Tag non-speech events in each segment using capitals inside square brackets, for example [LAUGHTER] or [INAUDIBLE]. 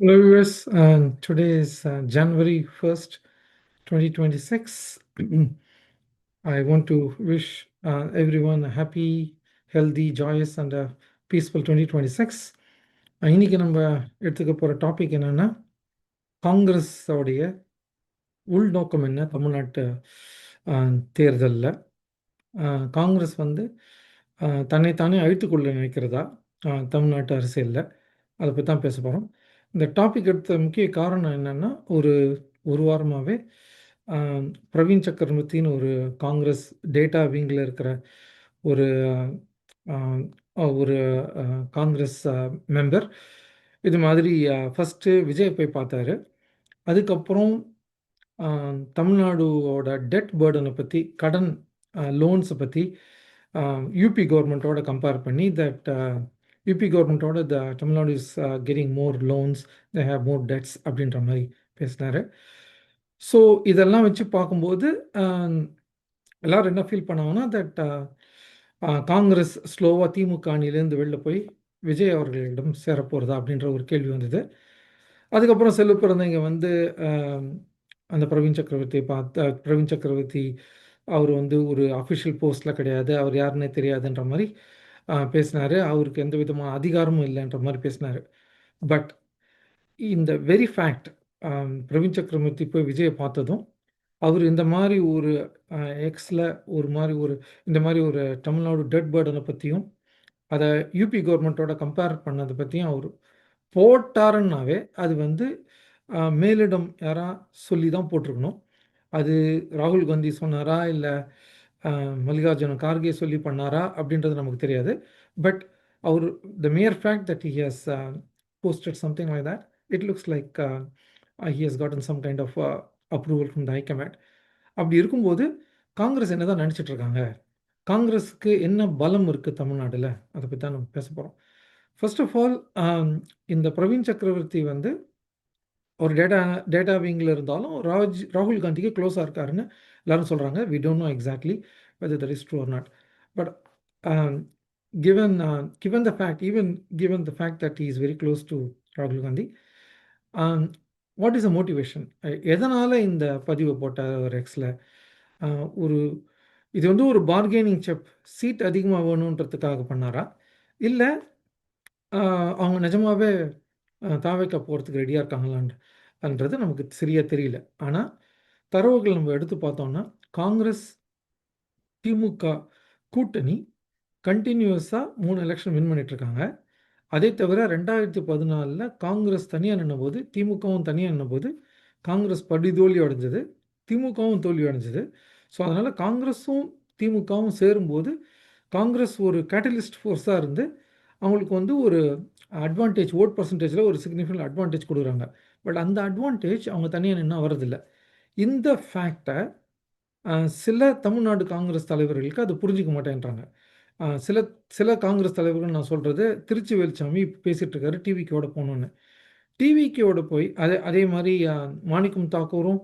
Hello, viewers. Uh, today is uh, January 1st, 2026. [CLEARS THROAT] I want to wish uh, everyone a happy, healthy, joyous, and a twenty 2026. Uh, இன்னைக்கு நம்ம எடுத்துக்க போகிற topic என்னென்னா காங்கிரஸோடைய உள்நோக்கம் என்ன தமிழ்நாட்டு தேர்தலில் காங்கிரஸ் வந்து அஹ், தன்னைத்தானே அழித்துக்கொள்ள நினைக்கிறதா அஹ், தமிழ்நாட்டு அரசியலில் அதை பற்றி தான் பேச போகிறோம் இந்த டாபிக் எடுத்த முக்கிய காரணம் என்னென்னா ஒரு ஒரு வாரமாகவே பிரவீன் சக்கரவர்த்தின்னு ஒரு காங்கிரஸ் டேட்டா விங்கில் இருக்கிற ஒரு ஒரு காங்கிரஸ் மெம்பர் இது மாதிரி ஃபஸ்ட்டு விஜய் போய் பார்த்தாரு. அதுக்கப்புறம் தமிழ்நாடுவோட டெட் பேர்டனை பற்றி கடன் லோன்ஸை பற்றி யூபி கவர்மெண்ட்டோட கம்பேர் பண்ணி தட் யூபி கவர்மெண்ட்டோட the Tamil Nadu is getting more loans they have more debts அப்படின்ற மாதிரி பேசினார். ஸோ இதெல்லாம் வச்சு பார்க்கும்போது எல்லோரும் எல்லாரும் என்ன ஃபீல் பண்ணாங்கன்னா தட் uh, uh, காங்கிரஸ் ஸ்லோவாக திமுக அணியிலேருந்து வெளில போய் விஜய் அவர்களிடம் சேரப்போகிறதா அப்படின்ற ஒரு கேள்வி வந்தது. அதுக்கப்புறம் செல்வ பிறந்தவங்க வந்து um, அந்த பிரவீன் சக்கரவர்த்தியை பார்த்து பிரவீன் சக்கரவர்த்தி அவர் வந்து ஒரு அஃபிஷியல் போஸ்ட்டில் கிடையாது. அவர் யாருன்னே தெரியாதுன்ற மாதிரி பேசினார். அவருக்கு எந்த விதமான அதிகாரமும் இல்லைன்ற மாதிரி பேசினார். பட் இந்த வெரி ஃபேக்ட் பிரவீன் சக்கரவர்த்தி போய் விஜயை பார்த்ததும் அவர் இந்த மாதிரி ஒரு எக்ஸில் ஒரு மாதிரி ஒரு இந்த மாதிரி ஒரு தமிழ்நாடு டெட் பேர்டனை பற்றியும் அதை யூபி கவர்மெண்ட்டோட கம்பேர் பண்ணதை பற்றியும் அவர் போட்டாருன்னாவே அது வந்து மேலிடம் யாரா சொல்லி தான் போட்டிருக்கணும். அது ராகுல் காந்தி சொன்னாரா? இல்லை மல்லிகார்ஜுன கார்கே சொல்லி பண்ணாரா அப்படின்றது நமக்கு தெரியாது. But our the mayor fact that he has posted something like that it looks like he has gotten some kind of approval from the high command அப்படி இருக்கும்போது காங்கிரஸ் என்ன தான் நினச்சிட்டு இருக்காங்க? காங்கிரஸுக்கு என்ன பலம் இருக்குது தமிழ்நாட்டில்? அதை பற்றி தான் நம்ம பேச போகிறோம் ஃபர்ஸ்ட் ஆஃப் ஆல் இந்த பிரவீன் சக்கரவர்த்தி வந்து ஒரு டேட்டா டேட்டா விங்கில் இருந்தாலும் ராஜ் ராகுல் காந்திக்கு க்ளோஸாக இருக்காருன்னு எல்லாரும் சொல்கிறாங்க we don't know exactly whether that is true or not but given uh, given the fact even given the fact that he is very close to ராகுல் Gandhi what is a motivation எதனால் இந்த பதிவை போட்டார் ஒரு எக்ஸில் ஒரு இது வந்து ஒரு பார்கெனிங் செப் சீட் அதிகமாக வேணுன்றதுக்காக பண்ணாரா? இல்லை அவங்க நிஜமாகவே தாவைக்க போகிறதுக்கு ரெடியாக இருக்காங்களான்றது நமக்கு சரியாக தெரியல. ஆனால் தரவுகள் நம்ம எடுத்து பார்த்தோம்னா காங்கிரஸ் திமுக கூட்டணி கண்டினியூஸாக மூணு எலெக்ஷன் வின் பண்ணிட்டு இருக்காங்க. அதே தவிர ரெண்டாயிரத்தி பதினாலில் காங்கிரஸ் தனியாக நின்னபோது திமுகவும் தனியாக நின்னபோது காங்கிரஸ் படி தோல்வி அடைஞ்சது திமுகவும் தோல்வி அடைஞ்சது. ஸோ அதனால் காங்கிரஸும் திமுகவும் சேரும்போது காங்கிரஸ் ஒரு கேட்டலிஸ்ட் ஃபோர்ஸாக இருந்து அவங்களுக்கு வந்து ஒரு அட்வான்டேஜ் ஓட் பர்சன்டேஜில் ஒரு சிக்னிஃபிகண்ட் அட்வான்டேஜ் கொடுக்குறாங்க. பட் அந்த அட்வான்டேஜ் அவங்க தனியாக நின்னா வரதில்லை இந்த ஃபேக்டை சில தமிழ்நாடு காங்கிரஸ் தலைவர்களுக்கு அது புரிஞ்சிக்க மாட்டேன்றாங்க. சில சில காங்கிரஸ் தலைவர்கள் நான் சொல்கிறது திருச்சி வேலுச்சாமி பேசிகிட்டு இருக்காரு டிவிக்கோட போகணுன்னு டிவிக்கோட போய் அதே அதே மாதிரி மாணிக்கம் தாக்கூரும்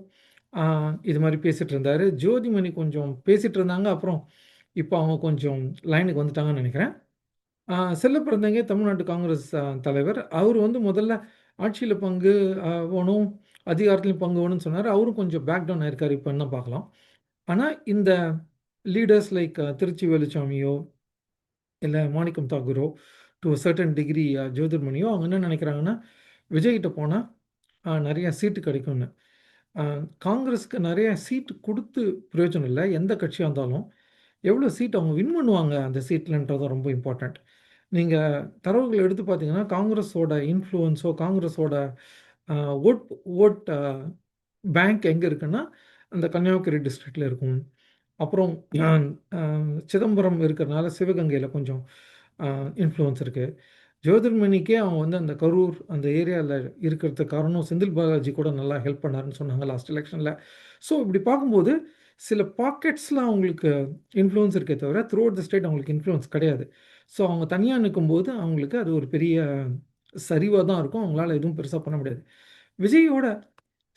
இது மாதிரி பேசிகிட்டு இருந்தார். ஜோதிமணி கொஞ்சம் பேசிகிட்டு இருந்தாங்க. அப்புறம் இப்போ அவங்க கொஞ்சம் லைனுக்கு வந்துட்டாங்கன்னு நினைக்கிறேன். செல்ல பிறந்தங்க தமிழ்நாட்டு காங்கிரஸ் தலைவர். அவர் வந்து முதல்ல ஆட்சியில் பங்கு வேணும் அதிகாரத்துலையும் பங்கு வேணும்னு சொன்னார். அவரும் கொஞ்சம் பேக் டவுன் ஆயிருக்காரு. இப்போ என்ன பார்க்கலாம். ஆனால் இந்த லீடர்ஸ் லைக் திருச்சி வேலுச்சாமியோ இல்லை மாணிக்கம் தாகூரோ டு சர்டன் டிகிரி ஜோதிர்மணியோ அவங்க என்ன நினைக்கிறாங்கன்னா விஜய்கிட்ட போனால் நிறையா சீட்டு கிடைக்கும்னு. காங்கிரஸ்க்கு நிறைய சீட்டு கொடுத்து பிரயோஜனம் இல்லை. எந்த கட்சியாக இருந்தாலும் எவ்வளோ சீட் அவங்க வின் பண்ணுவாங்க அந்த சீட்லன்றது ரொம்ப இம்பார்ட்டண்ட் நீங்கள் தரவுகள் எடுத்து பார்த்தீங்கன்னா காங்கிரஸோட இன்ஃப்ளூயன்ஸோ காங்கிரஸோட ஓட் ஓட் பேங்க் எங்கே இருக்குன்னா அந்த கன்னியாகுமரி டிஸ்ட்ரிக்டில் இருக்கும். அப்புறம் சிதம்பரம் இருக்கிறனால சிவகங்கையில் கொஞ்சம் இன்ஃப்ளூயன்ஸ் இருக்குது ஜோதிர்மணிக்கே அவன் வந்து அந்த கரூர் அந்த ஏரியாவில் இருக்கிறது காரணம் செந்தில் பாலாஜி கூட நல்லா ஹெல்ப் பண்ணாருன்னு சொன்னாங்க லாஸ்ட் எலெக்ஷனில் ஸோ இப்படி பார்க்கும்போது சில பாக்கெட்ஸில் அவங்களுக்கு இன்ஃப்ளூயன்ஸ் இருக்கே தவிர த்ரூ அவுட் த ஸ்டேட் அவங்களுக்கு இன்ஃப்ளூயன்ஸ் கிடையாது. ஸோ அவங்க தனியாக நிற்கும்போது அவங்களுக்கு அது ஒரு பெரிய சரிவாக தான் இருக்கும். அவங்களால எதுவும் பெருசாக பண்ண முடியாது. விஜயோட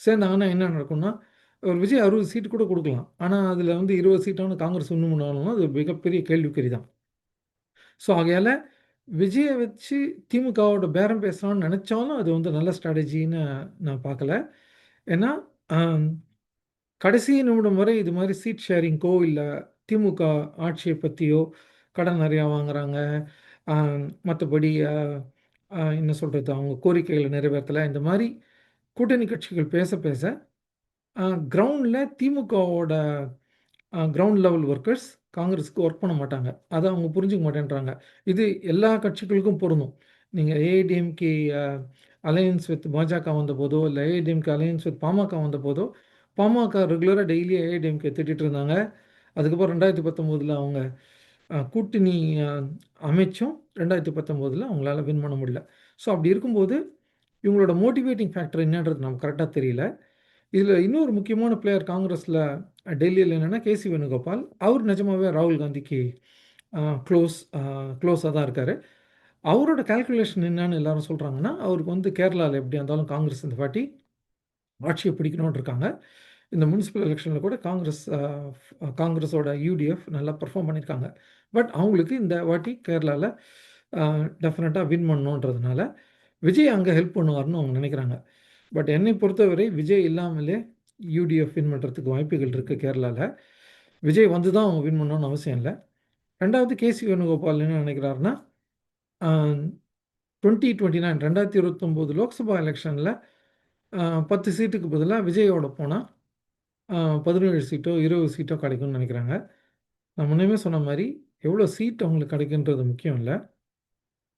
சேர்ந்தாங்கன்னா என்ன நடக்கும்னா ஒரு விஜய் அறுபது சீட்டு கூட கொடுக்கலாம். ஆனால் அதில் வந்து இருபது சீட்டான காங்கிரஸ் ஒன்று பண்ணாலும் அது மிகப்பெரிய கேள்விக்குறி தான். ஸோ ஆகையால் விஜயை வச்சு திமுகவோட பேரம் பேசலாம்னு நினச்சாலும் அது வந்து நல்ல ஸ்ட்ராட்டஜின்னு நான் பார்க்கல. ஏன்னா, கடைசி நிமிடம் வரை இது மாதிரி சீட் ஷேரிங்கோ இல்லை திமுக ஆட்சியை பற்றியோ கடன் நிறையா வாங்குறாங்க, மற்றபடி என்ன சொல்கிறது அவங்க கோரிக்கைகளை நிறைவேற்றலை இந்த மாதிரி கூட்டணி கட்சிகள் பேச பேச, கிரவுண்டில் திமுகவோட கிரவுண்ட் லெவல் ஒர்க்கர்ஸ் காங்கிரஸ்க்கு ஒர்க் பண்ண மாட்டாங்க. அதை அவங்க புரிஞ்சுக்க மாட்டேன்றாங்க. இது எல்லா கட்சிகளுக்கும் பொருந்தும். நீங்கள் ஏஐடிஎம்கே அலையன்ஸ் வித் பாஜக வந்தபோதோ, இல்லை ஏஐடிஎம்கே அலையன்ஸ் வித் பாமக வந்தபோதோ, பாமக ரெகுலராக டெய்லி ஏஐடிஎம்கே திட்டிகிட்டு இருந்தாங்க. அதுக்கப்புறம் 2019ல அவங்க கூட்டணி அமைச்சும் ரெண்டாயிரத்தி பத்தொம்போதில் அவங்களால வின் பண்ண முடியல. ஸோ அப்படி இருக்கும்போது, இவங்களோட மோட்டிவேட்டிங் ஃபேக்டர் என்னன்றது நமக்கு கரெக்டாக தெரியல. இதில் இன்னொரு முக்கியமான பிளேயர் காங்கிரஸில் டெல்லியில் என்னென்னா கே.சி. வேணுகோபால். அவர் நிஜமாவே ராகுல் காந்திக்கு க்ளோஸ் க்ளோஸாக தான் இருக்கார் அவரோட கால்குலேஷன் என்னன்னு எல்லாரும் சொல்கிறாங்கன்னா அவருக்கு வந்து கேரளாவில் எப்படியா இருந்தாலும் காங்கிரஸ் இந்த வாட்டி ஆட்சியை பிடிக்கணும்னு இருக்காங்க. இந்த முனிசிபல் எலெக்ஷனில் கூட காங்கிரஸ் காங்கிரஸோட யூடிஎஃப் நல்லா பர்ஃபார்ம் பண்ணியிருக்காங்க. பட் அவங்களுக்கு இந்த வாட்டி கேரளாவில் டெஃபினட்டாக வின் பண்ணணுன்றதுனால, விஜய் அங்கே ஹெல்ப் பண்ணுவாருன்னு அவங்க நினைக்கிறாங்க. பட் என்னை பொறுத்தவரை விஜய் இல்லாமலே யூடிஎஃப் வின் பண்ணுறதுக்கு வாய்ப்புகள் இருக்குது கேரளாவில் விஜய் வந்து தான் அவங்க வின் பண்ணணும்னு அவசியம் இல்லை. ரெண்டாவது கே.சி. வேணுகோபால் என்ன நெனைக்கிறாருன்னா, அ 2029 2029 லோக்சபா எலெக்ஷனில் பத்து சீட்டுக்கு பதிலாக விஜயோட போனால் பதினேழு சீட்டோ, 20 சீட்டோ கிடைக்கும்னு நினைக்கிறாங்க. நான் முன்னமே சொன்ன மாதிரி எவ்வளோ சீட் அவங்களுக்கு கிடைக்குன்றது முக்கியம் இல்லை.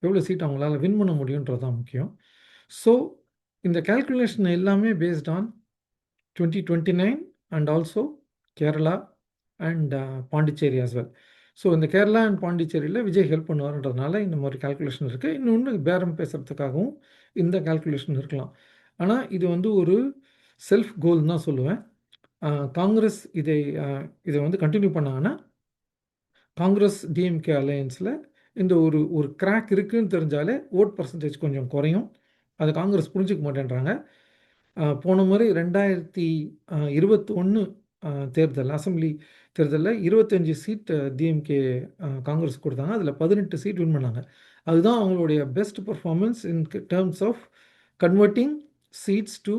எவ்வளோ சீட் அவங்களால வின் பண்ண முடியுன்றது தான் முக்கியம். ஸோ இந்த கால்குலேஷன் எல்லாமே based on 2029 and also Kerala and Pondicherry as well. So இந்த கேரளா அண்ட் பாண்டிச்சேரியில் விஜய் ஹெல்ப் பண்ணுவார்ன்றதுனால இந்த மாதிரி கால்குலேஷன் இருக்குது இன்னொன்று பேரம் பேசுகிறதுக்காகவும் இந்த கால்குலேஷன் இருக்கலாம். ஆனால் இது வந்து ஒரு செல்ஃப் கோல்ன்னு தான் சொல்லுவேன். காங்கிரஸ் இதை இதை வந்து கண்டினியூ பண்ணாங்கன்னா காங்கிரஸ், டிஎம்கே அலையன்ஸில் இந்த ஒரு ஒரு கிராக் இருக்குதுன்னு தெரிஞ்சாலே ஓட் பர்சன்டேஜ் கொஞ்சம் குறையும். அதை காங்கிரஸ் புரிஞ்சுக்க மாட்டேன்றாங்க. போன முறை 2021 அ தேர்தல் அசம்பிளி தேர்தலில் இருபத்தஞ்சி சீட்டு டிஎம்கே காங்கிரஸ் கொடுத்தாங்க அதில் பதினெட்டு சீட் வின் பண்ணாங்க. அதுதான் அவங்களுடைய best performance in terms of converting seats to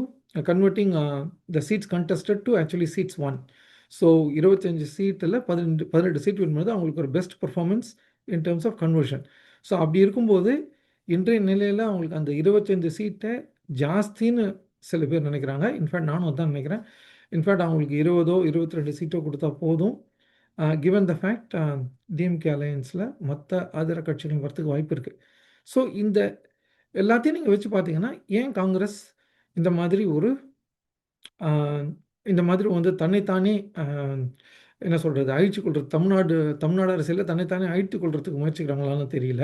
converting the seats contested to actually seats won. So இருபத்தஞ்சி சீட்டில் பதினெட்டு பதினெட்டு சீட் வின் பண்ணது அவங்களுக்கு ஒரு best performance in terms of conversion. So அப்படி இருக்கும்போது, இன்றைய நிலையில் அவங்களுக்கு அந்த இருபத்தஞ்சு சீட்டை ஜாஸ்தின்னு சில பேர் நினைக்கிறாங்க இன்ஃபேக்ட் நானும் அதான் நினைக்கிறேன் இன்ஃபேக்ட் அவங்களுக்கு 20ஓ, 22 சீட்டோ கொடுத்தா போதும். கிவன் த ஃபேக்ட் டிஎம்கே அலையன்ஸில் மற்ற அதர கட்சிகள் வரத்துக்கு வாய்ப்பு இருக்குது ஸோ இந்த எல்லாத்தையும் நீங்கள் வச்சு பார்த்தீங்கன்னா, ஏன் காங்கிரஸ் இந்த மாதிரி ஒரு இந்த மாதிரி வந்து தன்னைத்தானே தானே என்ன சொல்கிறது அழிச்சு கொள்றது தமிழ்நாடு தமிழ்நாடு அரசியலில் தன்னைத்தானே அழித்து கொள்றதுக்கு முயற்சிக்கிறாங்களான்னு தெரியல.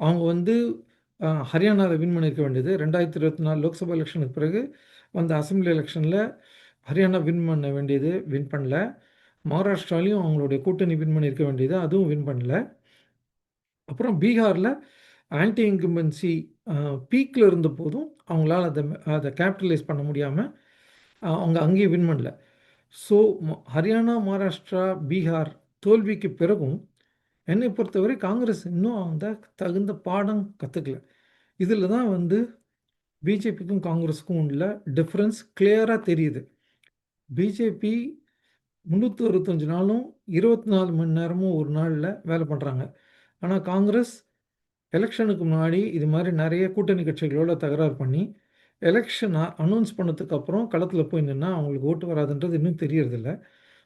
அவங்க வந்து அ வின் பண்ணியிருக்க வேண்டியது 2024 லோக்சபா எலெக்ஷனுக்கு பிறகு வந்த அசெம்பிளி எலெக்ஷனில் ஹரியானா வின் பண்ண வேண்டியது வின் பண்ணல. மகாராஷ்டிராலையும் அவங்களுடைய கூட்டணி வின் பண்ணியிருக்க வேண்டியது அதுவும் வின் பண்ணல. அப்புறம் பீகாரில் ஆன்டி இன்கம்பன்சி பீக்கில் இருந்த போதும் அவங்களால அதை அதை கேபிட்டலைஸ் பண்ண முடியாமல் அவங்க அங்கேயும் வின் பண்ணல. ஸோ ம ஹரியானா, மகாராஷ்டிரா, பீகார் தோல்விக்கு பிறகும் என்னை பொறுத்தவரை காங்கிரஸ் இன்னும் அந்த தகுந்த பாடம் கற்றுக்கல இதில் தான் வந்து பிஜேபிக்கும், காங்கிரஸுக்கும் உள்ள டிஃப்ரென்ஸ் கிளியராக தெரியுது. பிஜேபி 365 நாளும் 24 மணி நேரமும் ஒரு நாளில் வேலை பண்ணுறாங்க ஆனால் காங்கிரஸ் எலெக்ஷனுக்கு முன்னாடி இது மாதிரி நிறைய கூட்டணி கட்சிகளோட தகராறு பண்ணி, எலெக்ஷன் அனௌன்ஸ் பண்ணதுக்கப்புறம் களத்தில் போய் நின்னா அவங்களுக்கு ஓட்டு வராதுன்றது இன்னும் தெரியறதில்ல.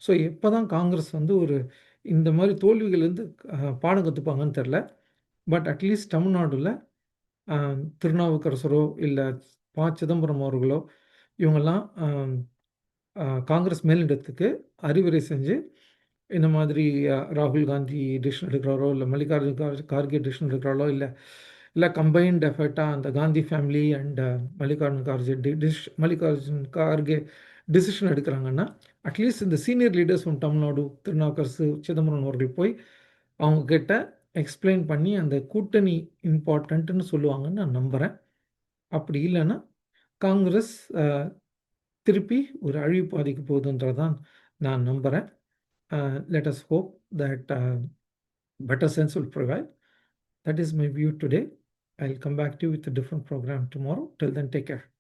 ஸோ எப்போ தான் காங்கிரஸ் வந்து ஒரு இந்த மாதிரி தோல்விகள்லேருந்து பாடம் கற்றுப்பாங்கன்னு தெரில பட் அட்லீஸ்ட் தமிழ்நாடுல திருநாவுக்கரசரோ, இல்லை ப. சிதம்பரம் அவர்களோ இவங்கெல்லாம் காங்கிரஸ் மேலிடத்துக்கு அறிவுரை செஞ்சு, இந்த மாதிரி ராகுல் காந்தி டிசிஷன் எடுக்கிறாரோ, இல்லை மல்லிகார்ஜுன் கார்கே டிசிஷன் எடுக்கிறாரோ, இல்லை இல்லை கம்பைன்ட் எஃபர்ட்டாக அந்த Gandhi family and uh, Mallikarjun Kharge டிஷ் மல்லிகார்ஜுன் கார்கே டிசிஷன் எடுக்கிறாங்கன்னா, அட்லீஸ்ட் இந்த senior leaders from Tamil Nadu Thirunavukkarasu, Chidambaram அவர்கள் போய் அவங்க கிட்ட எக்ஸ்ப்ளைன் பண்ணி அந்த கூட்டணி இம்பார்ட்டண்ட்டுன்னு சொல்லுவாங்கன்னு நான் நம்புகிறேன் அப்படி இல்லைன்னா காங்கிரஸ் திருப்பி ஒரு அழிவு பாதிக்கு போகுதுன்றதான் நான் நம்புகிறேன் let us hope that better sense will provide That is my view today. I'll come back to you with a different program tomorrow. Till then, take care.